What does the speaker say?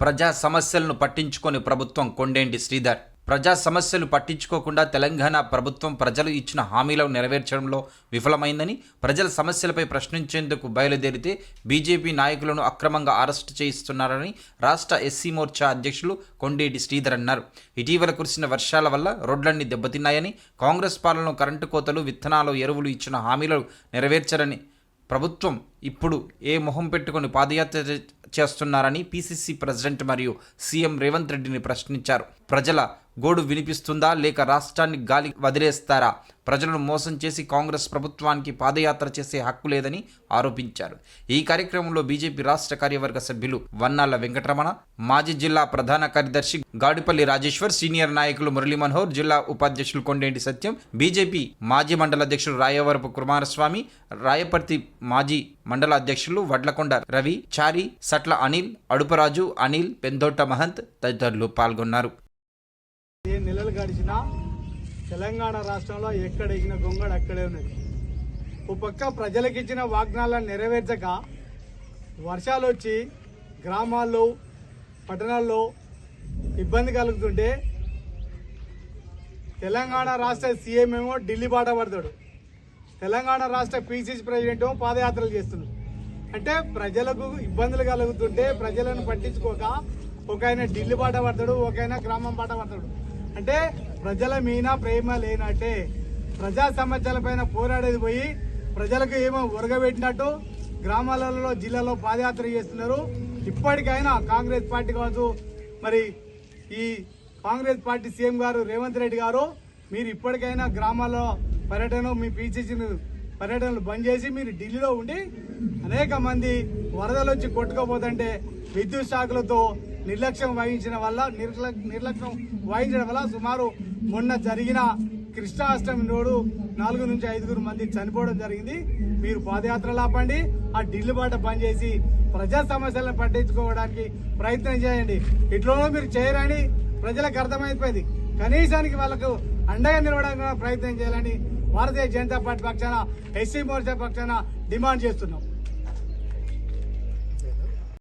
ప్రజా సమస్యలను పట్టించుకొని ప్రభుత్వం కొండేంటి శ్రీధర్? ప్రజా సమస్యలు పట్టించుకోకుండా తెలంగాణ ప్రభుత్వం ప్రజలు ఇచ్చిన హామీలను నెరవేర్చడంలో విఫలమైందని ప్రజల సమస్యలపై ప్రశ్నించేందుకు బయలుదేరితే బీజేపీ నాయకులను అక్రమంగా అరెస్టు చేయిస్తున్నారని రాష్ట్ర ఎస్సీ మోర్చా అధ్యక్షులు కొండేటి శ్రీధర్ అన్నారు. ఇటీవల కురిసిన వర్షాల వల్ల రోడ్లన్నీ దెబ్బతిన్నాయని కాంగ్రెస్ పాలనలో కరెంటు కోతలు విత్తనాలు ఎరువులు ఇచ్చిన హామీలను నెరవేర్చరని ప్రభుత్వం ఇప్పుడు ఏ మొహం పెట్టుకొని పాదయాత్ర చేస్తున్నారని పిసిసి ప్రెసిడెంట్ మరియు సీఎం రేవంత్ రెడ్డిని ప్రశ్నించారు. ప్రజల గోడు వినిపిస్తుందా లేక రాష్ట్రాన్ని గాలి వదిలేస్తారా? ప్రజలను మోసం చేసి కాంగ్రెస్ ప్రభుత్వానికి పాదయాత్ర చేసే హక్కు లేదని ఆరోపించారు. ఈ కార్యక్రమంలో బీజేపీ రాష్ట్ర కార్యవర్గ సభ్యులు వన్నాల వెంకటరమణ మాజీ జిల్లా ప్రధాన కార్యదర్శి గాడిపల్లి రాజేశ్వర్ సీనియర్ నాయకులు మురళీ మనోహర్ జిల్లా ఉపాధ్యక్షులు కొండేంటి సత్యం బీజేపీ మాజీ మండల అధ్యక్షుడు రాయవరపు కుమారస్వామి రాయపర్తి మాజీ మండల అధ్యక్షులు వడ్లకొండ రవి చారి సట్ల అనిల్ అడుపరాజు అనిల్ పెందోట మహంత్ తదితరులు పాల్గొన్నారు. గడిచినా తెలంగాణ రాష్ట్రంలో ఎక్కడెక్కిన గొంగడు అక్కడే ఉన్నది. ఓ పక్క ప్రజలకు ఇచ్చిన వాగ్దానాలను నెరవేర్చక వర్షాలు వచ్చి గ్రామాల్లో పట్టణాల్లో ఇబ్బంది కలుగుతుంటే తెలంగాణ రాష్ట్ర సీఎం ఏమో ఢిల్లీ బాట పడతాడు. తెలంగాణ రాష్ట్ర పీసీసీ ప్రెసిడెంట్ ఏమో పాదయాత్రలు చేస్తున్నాడు. అంటే ప్రజలకు ఇబ్బందులు కలుగుతుంటే ప్రజలను పట్టించుకోక ఒక ఆయన ఢిల్లీ బాట పడతాడు ఒక ఆయన గ్రామం బాట పడతాడు. అంటే ప్రజల మీద ప్రేమ లేనట్టే ప్రజా సమస్యలపైన పోరాడేది పోయి ప్రజలకు ఏమో ఉరగబెట్టినట్టు గ్రామాలలో జిల్లాలో పాదయాత్ర చేస్తున్నారు. ఇప్పటికైనా కాంగ్రెస్ పార్టీ కావచ్చు మరి ఈ కాంగ్రెస్ పార్టీ సీఎం గారు రేవంత్ రెడ్డి గారు మీరు ఇప్పటికైనా గ్రామాల్లో పర్యటన మీ పీసీసీ పర్యటనలు బంద్ చేసి మీరు ఢిల్లీలో ఉండి అనేక మంది వరదలు వచ్చి కొట్టుకోపోతుంటే విద్యుత్ శాఖలతో నిర్లక్ష్యం వహించిన వల్ల నిర్లక్ష్యం వహించడం వల్ల సుమారు మొన్న జరిగిన కృష్ణాష్టమి నోడు నాలుగు నుంచి ఐదుగురు మంది చనిపోవడం జరిగింది. మీరు పాదయాత్రలు ఆపండి ఆ ఢిల్లీ బాట బంద్ చేసి ప్రజా సమస్యలను పట్టించుకోవడానికి ప్రయత్నం చేయండి. ఇట్లోనూ మీరు చేయరని ప్రజలకు అర్థమైపోయింది. కనీసానికి వాళ్ళకు అండగా నిలవడానికి ప్రయత్నం చేయాలని భారతీయ జనతా పార్టీ పక్షాన ఎస్సీ మోర్చా పక్షాన డిమాండ్ చేస్తున్నాం.